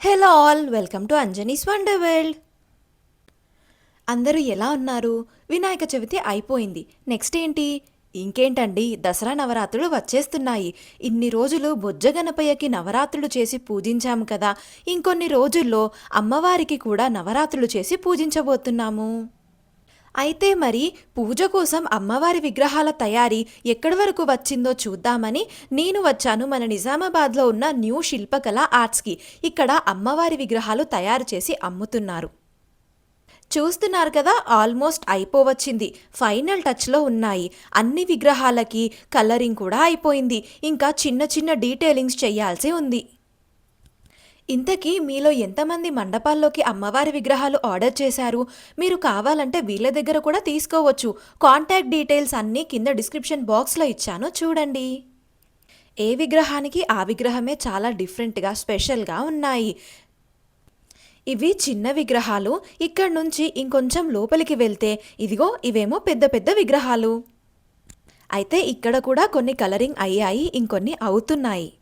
Hello all welcome to Anjani's wonder world. అందరూ ఎలా ఉన్నారు? వినాయక చవితి అయిపోయింది. నెక్స్ట్ ఏంటి? ఇంకేంటండి? దసరా నవరాత్రులు వచ్చేస్తున్నాయి. ఇన్ని రోజులు బొజ్జగణపయ్యకి నవరాత్రులు చేసి పూజించాము కదా. ఇంకొన్ని రోజుల్లో అమ్మవారికి కూడా నవరాత్రులు చేసి పూజించబోతున్నాము. అయితే మరి పూజ కోసం అమ్మవారి విగ్రహాల తయారీ ఎక్కడి వరకు వచ్చిందో చూద్దామని నేను వచ్చాను మన నిజామాబాద్లో ఉన్న న్యూ శిల్పకళ ఆర్ట్స్కి. ఇక్కడ అమ్మవారి విగ్రహాలు తయారు చేసి అమ్ముతున్నారు. చూస్తున్నారు కదా ఆల్మోస్ట్ అయిపోవచ్చింది. ఫైనల్ టచ్లో ఉన్నాయి. అన్ని విగ్రహాలకి కలరింగ్ కూడా అయిపోయింది. ఇంకా చిన్న చిన్న డీటెయిలింగ్స్ చేయాల్సి ఉంది. ఇంతకీ మీలో ఎంతమంది మండపాల్లోకి అమ్మవారి విగ్రహాలు ఆర్డర్ చేశారు? మీరు కావాలంటే వీళ్ళ దగ్గర కూడా తీసుకోవచ్చు. కాంటాక్ట్ డీటెయిల్స్ అన్నీ కింద డిస్క్రిప్షన్ బాక్స్లో ఇచ్చాను. చూడండి. ఏ విగ్రహానికి ఆ విగ్రహమే చాలా డిఫరెంట్గా స్పెషల్గా ఉన్నాయి. ఇవి చిన్న విగ్రహాలు. ఇక్కడ నుంచి ఇంకొంచెం లోపలికి వెళ్తే ఇదిగో ఇవేమో పెద్ద పెద్ద విగ్రహాలు. అయితే ఇక్కడ కూడా కొన్ని కలరింగ్ అయ్యాయి ఇంకొన్ని అవుతున్నాయి.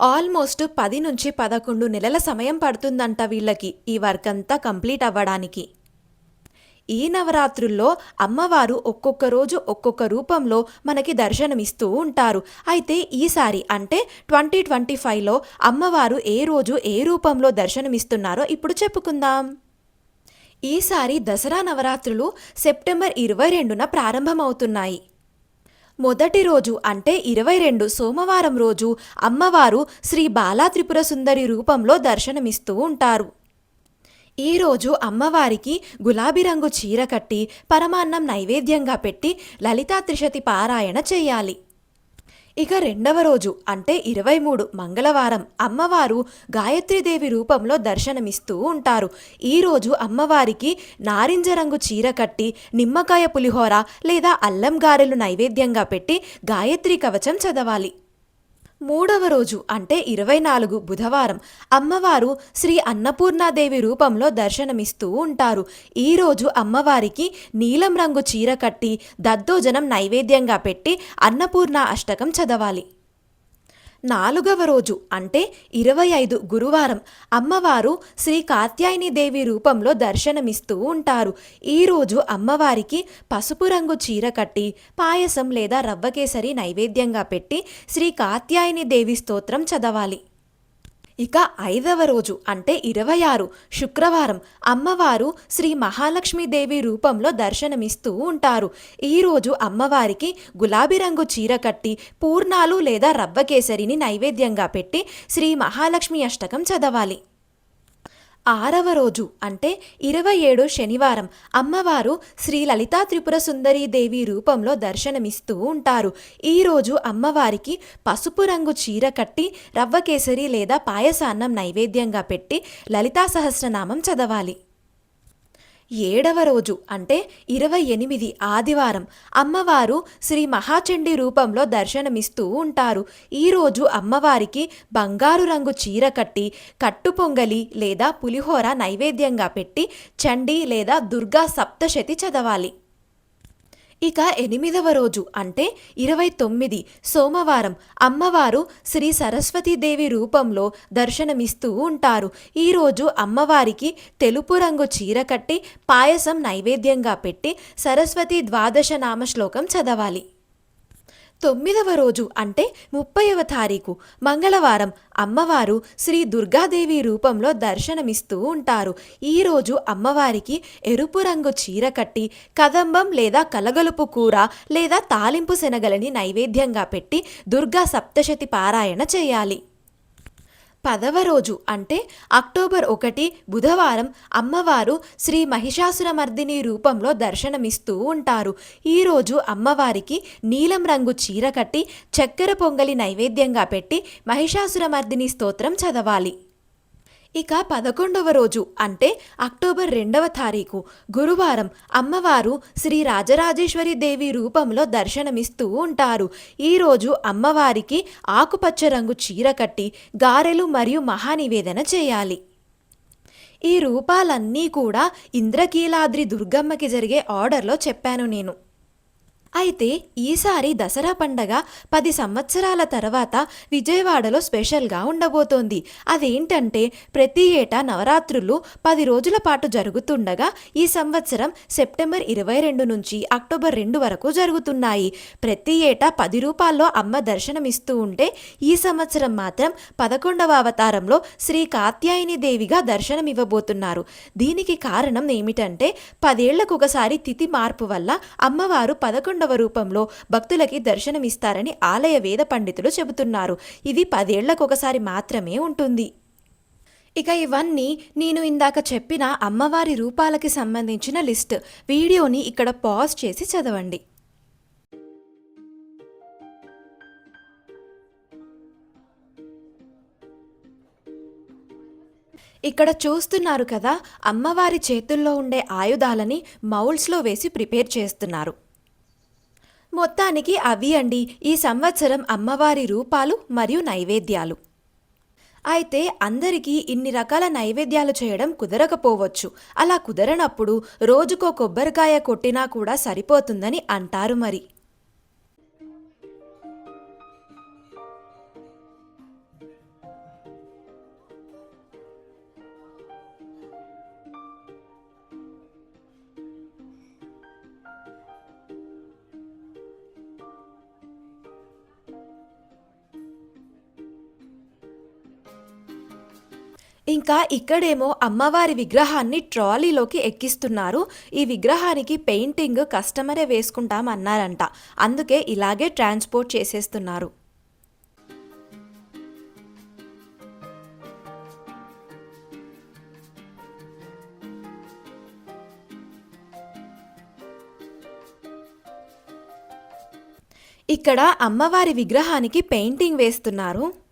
ఆల్మోస్ట్ పది నుంచి పదకొండు నెలల సమయం పడుతుందంట వీళ్ళకి ఈ వర్క్ అంతా కంప్లీట్ అవ్వడానికి. ఈ నవరాత్రుల్లో అమ్మవారు ఒక్కొక్క రోజు ఒక్కొక్క రూపంలో మనకి దర్శనమిస్తూ ఉంటారు. అయితే ఈసారి అంటే ట్వంటీ ట్వంటీ ఫైవ్లో అమ్మవారు ఏ రోజు ఏ రూపంలో దర్శనమిస్తున్నారో ఇప్పుడు చెప్పుకుందాం. ఈసారి దసరా నవరాత్రులు సెప్టెంబర్ ఇరవై రెండున ప్రారంభమవుతున్నాయి. మొదటి రోజు అంటే ఇరవై రెండు సోమవారం రోజు అమ్మవారు శ్రీ బాలా త్రిపుర సుందరి రూపంలో దర్శనమిస్తూ ఉంటారు. ఈరోజు అమ్మవారికి గులాబీ రంగు చీర కట్టి పరమాన్నం నైవేద్యంగా పెట్టి లలితా త్రిశతి పారాయణ చేయాలి. ఇక రెండవ రోజు అంటే ఇరవై మూడు మంగళవారం అమ్మవారు గాయత్రీదేవి రూపంలో దర్శనమిస్తూ ఉంటారు. ఈరోజు అమ్మవారికి నారింజ రంగు చీర కట్టి నిమ్మకాయ పులిహోర లేదా అల్లం గారెలు నైవేద్యంగా పెట్టి గాయత్రి కవచం చదవాలి. మూడవ రోజు అంటే ఇరవై నాలుగు బుధవారం అమ్మవారు శ్రీ అన్నపూర్ణాదేవి రూపంలో దర్శనమిస్తూ ఉంటారు. ఈరోజు అమ్మవారికి నీలం రంగు చీర కట్టి దద్దోజనం నైవేద్యంగా పెట్టి అన్నపూర్ణ అష్టకం చదవాలి. నాలుగవ రోజు అంటే ఇరవై ఐదు గురువారం అమ్మవారు శ్రీ కాత్యాయని దేవి రూపంలో దర్శనమిస్తూ ఉంటారు. ఈరోజు అమ్మవారికి పసుపు రంగు చీర కట్టి పాయసం లేదా రవ్వకేసరి నైవేద్యంగా పెట్టి శ్రీ కాత్యాయని దేవి స్తోత్రం చదవాలి. ఇక ఐదవ రోజు అంటే ఇరవై ఆరు శుక్రవారం అమ్మవారు శ్రీ మహాలక్ష్మీదేవి రూపంలో దర్శనమిస్తూ ఉంటారు. ఈరోజు అమ్మవారికి గులాబీ రంగు చీర కట్టి పూర్ణాలు లేదా రవ్వకేసరిని నైవేద్యంగా పెట్టి శ్రీ మహాలక్ష్మి అష్టకం చదవాలి. ఆరవ రోజు అంటే ఇరవై ఏడు శనివారం అమ్మవారు శ్రీ లలితా త్రిపుర సుందరీ దేవి రూపంలో దర్శనమిస్తూ ఉంటారు. ఈరోజు అమ్మవారికి పసుపు రంగు చీర కట్టి రవ్వ కేసరి లేదా పాయసాన్నం నైవేద్యంగా పెట్టి లలితా సహస్రనామం చదవాలి. ఏడవ రోజు అంటే ఇరవై ఎనిమిది ఆదివారం అమ్మవారు శ్రీ మహాచండి రూపంలో దర్శనమిస్తూ ఉంటారు. ఈరోజు అమ్మవారికి బంగారు రంగు చీర కట్టి కట్టు పొంగలి లేదా పులిహోర నైవేద్యంగా పెట్టి చండి లేదా దుర్గా సప్తశతి చదవాలి. ఇక ఎనిమిదవ రోజు అంటే ఇరవై తొమ్మిది సోమవారం అమ్మవారు శ్రీ సరస్వతీదేవి రూపంలో దర్శనమిస్తూ ఉంటారు. ఈరోజు అమ్మవారికి తెలుపు రంగు చీర కట్టి పాయసం నైవేద్యంగా పెట్టి సరస్వతి ద్వాదశ నామ శ్లోకం చదవాలి. తొమ్మిదవ రోజు అంటే ముప్పైవ తారీఖు. మంగళవారం అమ్మవారు శ్రీ దుర్గాదేవి రూపంలో దర్శనమిస్తూ ఉంటారు. ఈరోజు అమ్మవారికి ఎరుపు రంగు చీర కట్టి కదంబం లేదా కలగలుపు కూర లేదా తాలింపు శనగలని నైవేద్యంగా పెట్టి దుర్గా సప్తశతి పారాయణ చేయాలి. పదవ రోజు అంటే అక్టోబర్ ఒకటి బుధవారం అమ్మవారు శ్రీ మహిషాసురమర్దిని రూపంలో దర్శనమిస్తూ ఉంటారు. ఈరోజు అమ్మవారికి నీలం రంగు చీర కట్టి చక్కెర పొంగలి నైవేద్యంగా పెట్టి మహిషాసురమర్దిని స్తోత్రం చదవాలి. ఇక పదకొండవ రోజు అంటే అక్టోబర్ రెండవ తారీఖు. గురువారం అమ్మవారు శ్రీ రాజరాజేశ్వరి దేవి రూపంలో దర్శనమిస్తూ ఉంటారు. ఈరోజు అమ్మవారికి ఆకుపచ్చ రంగు చీర కట్టి గారెలు మరియు మహానివేదన చేయాలి. ఈ రూపాలన్నీ కూడా ఇంద్రకీలాద్రి దుర్గమ్మకి జరిగే ఆర్డర్లో చెప్పాను నేను. అయితే ఈసారి దసరా పండగ పది సంవత్సరాల తర్వాత విజయవాడలో స్పెషల్గా ఉండబోతోంది. అదేంటంటే ప్రతి ఏటా నవరాత్రులు పది రోజుల పాటు జరుగుతుండగా ఈ సంవత్సరం సెప్టెంబర్ ఇరవై రెండు నుంచి అక్టోబర్ రెండు వరకు జరుగుతున్నాయి. ప్రతి ఏటా పది రూపాల్లో అమ్మ దర్శనమిస్తూ ఉంటే ఈ సంవత్సరం మాత్రం పదకొండవ అవతారంలో శ్రీ కాత్యాయని దేవిగా దర్శనమివ్వబోతున్నారు. దీనికి కారణం ఏమిటంటే పదేళ్ళకు ఒకసారి తిథి మార్పు వల్ల అమ్మవారు పదకొండవ రూపంలో భక్తులకి దర్శనమిస్తారని ఆలయ వేద పండితులు చెబుతున్నారు. ఇది పదేళ్ళకొకసారి మాత్రమే ఉంటుంది. ఇక ఇవన్నీ నేను ఇందాక చెప్పిన అమ్మవారి రూపాలకి సంబంధించిన లిస్ట్. వీడియోని ఇక్కడ పాజ్ చేసి చదవండి. ఇక్కడ చూస్తున్నారు కదా అమ్మవారి చేతుల్లో ఉండే ఆయుధాలని మౌల్స్లో వేసి ప్రిపేర్ చేస్తున్నారు. మొత్తానికి అవి అండి ఈ సంవత్సరం అమ్మవారి రూపాలు మరియు నైవేద్యాలు. అయితే అందరికీ ఇన్ని రకాల నైవేద్యాలు చేయడం కుదరకపోవచ్చు. అలా కుదరనప్పుడు రోజుకో కొబ్బరికాయ కొట్టినా కూడా సరిపోతుందని అంటారు మరి. ఇంకా ఇక్కడేమో అమ్మవారి విగ్రహాన్ని ట్రాలీలోకి ఎక్కిస్తున్నారు. ఈ విగ్రహానికి పెయింటింగ్ కస్టమరే వేసుకుంటామన్నారంట. అందుకే ఇలాగే ట్రాన్స్పోర్ట్ చేసేస్తున్నారు. ఇక్కడ అమ్మవారి విగ్రహానికి పెయింటింగ్ వేస్తున్నారు.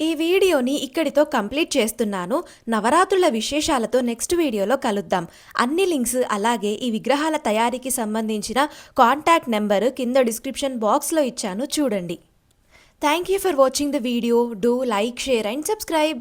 ఈ వీడియోని ఇక్కడితో కంప్లీట్ చేస్తున్నాను. నవరాత్రుల విశేషాలతో నెక్స్ట్ వీడియోలో కలుద్దాం. అన్ని లింక్స్ అలాగే ఈ విగ్రహాల తయారీకి సంబంధించిన కాంటాక్ట్ నెంబర్ కింద డిస్క్రిప్షన్ బాక్స్లో ఇచ్చాను. చూడండి. Thank you for watching the video. Do like share and subscribe.